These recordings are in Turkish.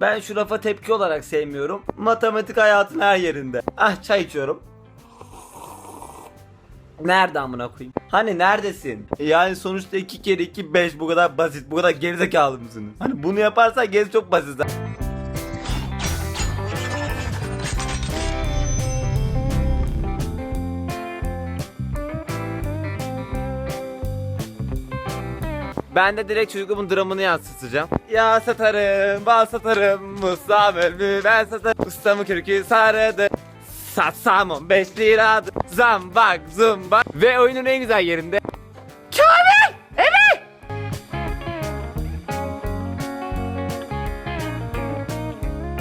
Ben şu lafa tepki olarak sevmiyorum. Matematik hayatın her yerinde. Ah çay içiyorum. Nerede amına koyayım? Hani neredesin? Yani sonuçta 2 kere 2 5 bu kadar basit. Bu kadar gerizekalı mısınız? Hani bunu yaparsan gerisi çok basit. Ben de direkt çocukluğumun dramını yansıtacağım. Ya satarım, bal satarım, Musa bölümü ben satarım. Ustamı kürkü sarıdı. Satsam 15 liradı. Zambak zumbak. Ve oyunun en güzel yerinde.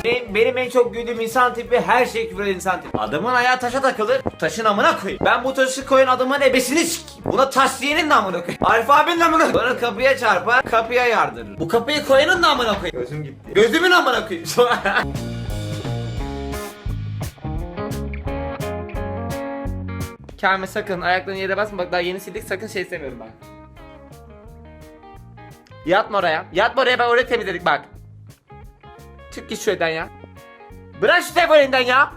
Benim, benim en çok güldüğüm insan tipi her şey küfür eden insan tipi. Adamın ayağı taşa takılır. Taşın amına koyayım. Ben bu taşı koyan adamın ebesini sikeyim. Buna taş diyenin de amına koyayım. Alfabenin amına koyayım. Bana kapıya çarpar, kapıya yardırır. Bu kapıyı koyanın da amına koyayım. Gözüm gitti. Gözümün amına koyayım. Kamil sakın ayaklarını yere basma bak daha yeni sildik sakın şey istemiyorum bak. Yatma oraya. Yatma oraya ben orayı temizledik bak. Çık git şu evden ya. Bırak şu telefonu elinden ya.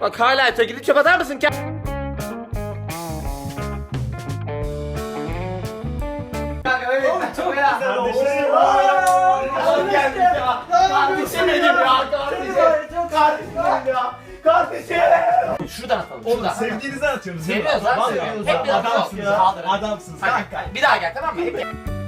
Bak hala öte gidip çöp atar mısın ki? Çok güzel oldu. Kardeşim geldi ya. Kardeşim benim ya. Kardeşim. Kardeşim ya. Kardeşim. Şuradan atalım. Şuradan. Sevdiğinizi atıyorsunuz. değil mi? Seviyoruz lan Vallahi. seviyoruz. Hep bir Adamsınız ya. Adamsınız. Kanka. bir daha gel tamam mı? Hep-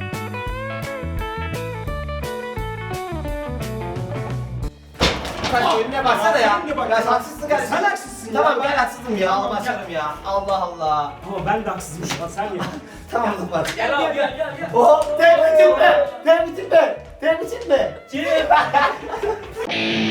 Kanka önüne baksana ya. bak Ya haksızsın kardeşim. Sen haksızsın ya. Tamam Ben- haksızım ya. Allah başlarım ya. Allah Allah. Ama ben de haksızım şu an sen ya. Tamam Zıplar. Gel gel gel gel. Oh tebrikler be. Tebrikler be. Tebrikler be.